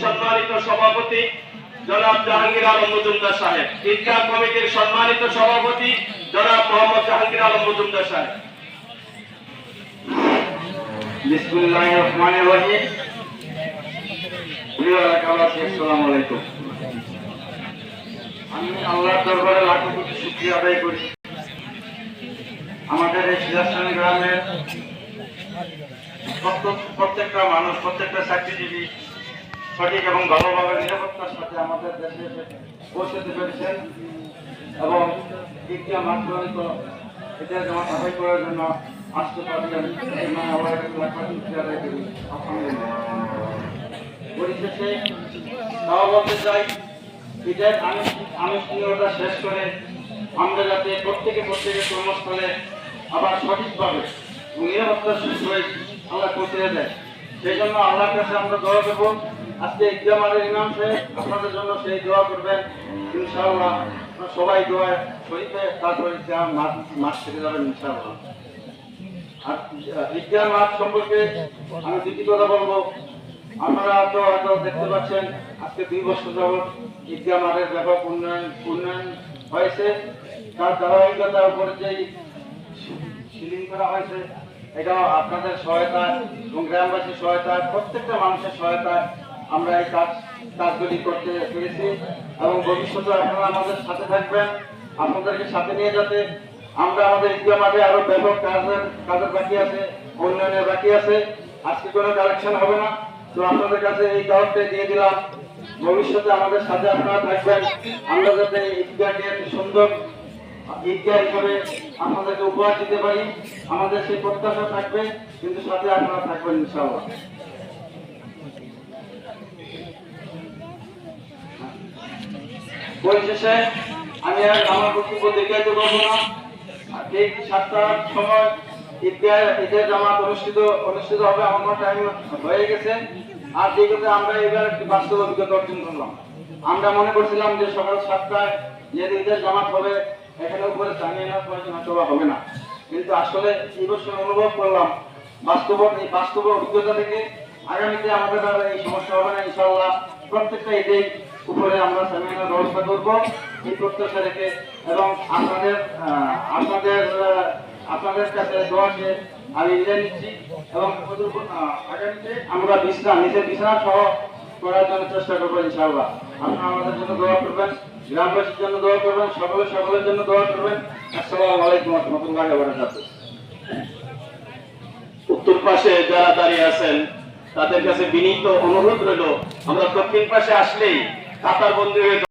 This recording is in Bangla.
সম্মানিত সভাপতি জনাব জাহাঙ্গীর আলম মজুমদার সাহেব ঈদগাহ কমিটির সম্মানিত সভাপতি জনাব মোহাম্মদ জাহাঙ্গীর আলম মজুমদার সাহেব। আমি আল্লাহর দরবারে লাখো কোটি শুকরিয়া আদায় করি। আমাদের এই সিরাজখান গ্রামের প্রত্যেকটা মানুষ, প্রত্যেকটা চাকরিজীবী সঠিক এবং ভালোভাবে নিরাপত্তার সাথে আমাদের দেশে এসে পৌঁছতে পেরেছেন এবং দ্বিতীয় মাত্রান্ত এটা জমা সাফাই করার জন্য আসতে আলহামদুলিল্লাহ পরিশেষে বলতে চাই, ঈদের আনুষ্ঠানিকতা শেষ করে আমরা যাতে প্রত্যেকে প্রত্যেকের কর্মস্থলে আবার সঠিকভাবে নিরাপত্তার সহিত আল্লাহ পৌঁছে দেয়। সেই জন্য আল্লাহর কাছে আমরা দোয়া করব। আজকে ইকজামারের ইমাম সাহেব আপনাদের জন্য সেই দোয়া করবেন। ইনশাআল্লাহ সবাই দোয়া শরীফে তারপরে ইকজাম মাঠ থেকে যাবেন ইনশাআল্লাহ। আর বিজ্ঞান মাঠ সম্পর্কে আমি দুটি কথা বলব। আপনারা তো হয়তো দেখতে পাচ্ছেন, আজকে দুই বছর যাবৎ ঈদগাহ মাঠের ব্যাপক উন্নয়ন উন্নয়ন হয়েছে। তার ধারাবাহিকতার উপরে যেই সিলিং করা হয়েছে এটাও আপনাদের সহায়তায় এবং গ্রামবাসীর সহায়তায় প্রত্যেকটা মানুষের সহায়তায় আমরা এই কাজ, কাজগুলি করতে পেরেছি এবং ভবিষ্যতে আপনারা আমাদের সাথে থাকবেন, আপনাদেরকে সাথে নিয়ে যাতে আমরা আমাদের মাঠে আরও ব্যাপক কাজের কাজের বাকি আছে, উন্নয়নের বাকি আছে। আজকে কোনো কালেকশন হবে না। তো আপনাদের কাছে এই দাওয়াতটা দিয়ে দিলাম। ভবিষ্যতে আমাদের সাথে আপনারা থাকবেন। আমরা যাতে একটি সুন্দর ঈদগাহ হিসাবে আপনাদেরকে উপহার দিতে পারি। আমাদের সেই প্রত্যাশা থাকবে, কিন্তু সাথে আপনারা থাকবেন ইনশাআল্লাহ। পরিশেষে আমি আর আমার বক্তব্য দেখাইতে পারব না। ঠিক সাতটার সময় ঈদগাহ ঈদের জামাত অনুষ্ঠিত অনুষ্ঠিত হবে আমার টাইম হয়ে গেছে। আর যেগুলোতে আমরা এবার একটি বাস্তব অভিজ্ঞতা অর্জন করলাম। আমরা মনে করছিলাম যে সকাল সাতটায় যেহেতু ঈদের জামাত হবে এখানে উপরে জানিয়ে নেওয়ার প্রয়োজন হয়তো হবে না। কিন্তু আসলে এই বছর অনুভব করলাম বাস্তব এই বাস্তব অভিজ্ঞতা থেকে আগামীতে আমাদের আর এই সমস্যা হবে না, ইনশাআল্লাহ প্রত্যেকটা ঈদেই উপরে আমরা সেমিনার ব্যবস্থা করব। এই প্রত্যাশা রেখে এবং আপনাদের আপনাদের আপনাদের কাছে দোয়াকে আমি নিচ্ছি এবং আগামীতে আমরা বিছনা, নিজের বিছানা সহ করার জন্য চেষ্টা করব ইনশাআল্লাহ। আপনারা আমাদের জন্য দোয়া করবেন, গ্রামবাসীর জন্য দোয়া করবেন, সকলে সকলের জন্য দোয়া করবেন। আসসালামু আলাইকুম রহমতুল্লাহ বারাকাতুহু। উত্তর পাশে যারা দাঁড়িয়ে আছেন, তাদের কাছে বিনীত অনুরোধ রইল, আমরা দক্ষিণ পাশে আসলেই কাতার বন্দী